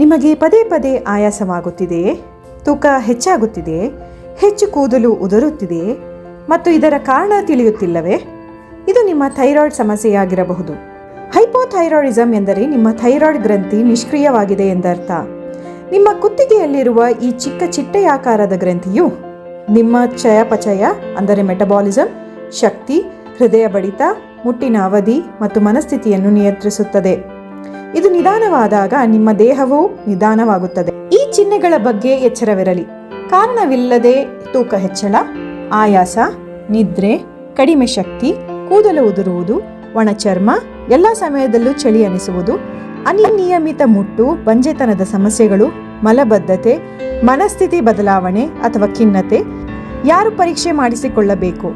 ನಿಮಗೆ ಪದೇ ಪದೇ ಆಯಾಸವಾಗುತ್ತಿದೆಯೇ? ತೂಕ ಹೆಚ್ಚಾಗುತ್ತಿದೆಯೇ ಹೆಚ್ಚು ಕೂದಲು ಉದುರುತ್ತಿದೆಯೇ ಮತ್ತು ಇದರ ಕಾರಣ ತಿಳಿಯುತ್ತಿಲ್ಲವೇ? ಇದು ನಿಮ್ಮ ಥೈರಾಯ್ಡ್ ಸಮಸ್ಯೆಯಾಗಿರಬಹುದು. ಹೈಪೋಥೈರಾಯ್ಡಿಸಮ್ ಎಂದರೆ ನಿಮ್ಮ ಥೈರಾಯ್ಡ್ ಗ್ರಂಥಿ ನಿಷ್ಕ್ರಿಯವಾಗಿದೆ ಎಂದರ್ಥ. ನಿಮ್ಮ ಕುತ್ತಿಗೆಯಲ್ಲಿರುವ ಈ ಚಿಕ್ಕ ಚಿಟ್ಟೆಯಾಕಾರದ ಗ್ರಂಥಿಯು ನಿಮ್ಮ ಚಯಾಪಚಯ, ಅಂದರೆ ಮೆಟಬಾಲಿಸಮ್ ಶಕ್ತಿ, ಹೃದಯ ಬಡಿತ, ಮುಟ್ಟಿನ ಅವಧಿ ಮತ್ತು ಮನಸ್ಥಿತಿಯನ್ನು ನಿಯಂತ್ರಿಸುತ್ತದೆ. ಇದು ನಿಧಾನವಾದಾಗ ನಿಮ್ಮ ದೇಹವು ನಿಧಾನವಾಗುತ್ತದೆ. ಈ ಚಿಹ್ನೆಗಳ ಬಗ್ಗೆ ಎಚ್ಚರವಿರಲಿ. ಕಾರಣವಿಲ್ಲದೆ ತೂಕ ಹೆಚ್ಚಳ, ಆಯಾಸ, ನಿದ್ರೆ, ಕಡಿಮೆ ಶಕ್ತಿ, ಕೂದಲು ಉದುರುವುದು, ಒಣಚರ್ಮ, ಎಲ್ಲ ಸಮಯದಲ್ಲೂ ಚಳಿ ಅನಿಸುವುದು, ಅನಿಯಮಿತ ಮುಟ್ಟು, ಬಂಜೆತನದ ಸಮಸ್ಯೆಗಳು, ಮಲಬದ್ಧತೆ, ಮನಸ್ಥಿತಿ ಬದಲಾವಣೆ ಅಥವಾ ಖಿನ್ನತೆ, ಯಾರು ಪರೀಕ್ಷೆ ಮಾಡಿಸಿಕೊಳ್ಳಬೇಕು?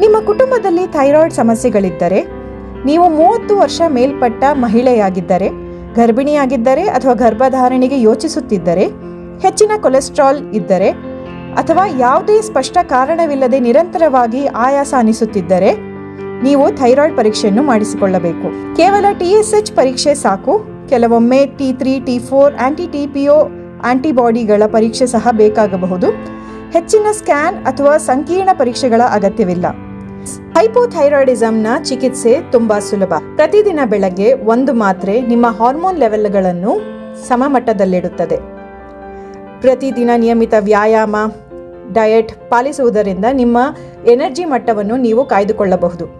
ನಿಮ್ಮ ಕುಟುಂಬದಲ್ಲಿ ಥೈರಾಯ್ಡ್ ಸಮಸ್ಯೆಗಳಿದ್ದರೆ ನೀವು ಮೂವತ್ತು ವರ್ಷ ಮೇಲ್ಪಟ್ಟ ಮಹಿಳೆಯಾಗಿದ್ದರೆ, ಗರ್ಭಿಣಿಯಾಗಿದ್ದರೆ ಅಥವಾ ಗರ್ಭಧಾರಣೆಗೆ ಯೋಚಿಸುತ್ತಿದ್ದರೆ, ಹೆಚ್ಚಿನ ಕೊಲೆಸ್ಟ್ರಾಲ್ ಇದ್ದರೆ, ಅಥವಾ ಯಾವುದೇ ಸ್ಪಷ್ಟ ಕಾರಣವಿಲ್ಲದೆ ನಿರಂತರವಾಗಿ ಆಯಾಸ ಅನಿಸುತ್ತಿದ್ದರೆ, ನೀವು ಥೈರಾಯ್ಡ್ ಪರೀಕ್ಷೆಯನ್ನು ಮಾಡಿಸಿಕೊಳ್ಳಬೇಕು. ಕೇವಲ ಟಿ ಎಸ್ ಎಚ್ ಪರೀಕ್ಷೆ ಸಾಕು. ಕೆಲವೊಮ್ಮೆ T three, T four, anti T P O ಆಂಟಿಬಾಡಿಗಳ ಪರೀಕ್ಷೆ ಸಹ ಬೇಕಾಗಬಹುದು. ಹೆಚ್ಚಿನ ಸ್ಕ್ಯಾನ್ ಅಥವಾ ಸಂಕೀರ್ಣ ಪರೀಕ್ಷೆಗಳ ಅಗತ್ಯವಿಲ್ಲ. ಹೈಪೋಥೈರಾಯ್ಡಿಸಂನ ಚಿಕಿತ್ಸೆ ತುಂಬಾ ಸುಲಭ. ಪ್ರತಿದಿನ ಬೆಳಗ್ಗೆ ಒಂದು ಮಾತ್ರೆ ನಿಮ್ಮ ಹಾರ್ಮೋನ್ ಲೆವೆಲ್ಗಳನ್ನು ಸಮಮಟ್ಟದಲ್ಲಿಡುತ್ತದೆ. ಪ್ರತಿದಿನ ನಿಯಮಿತ ವ್ಯಾಯಾಮ, ಡಯಟ್ ಪಾಲಿಸುವುದರಿಂದ ನಿಮ್ಮ ಎನರ್ಜಿ ಮಟ್ಟವನ್ನು ನೀವು ಕಾಯ್ದುಕೊಳ್ಳಬಹುದು.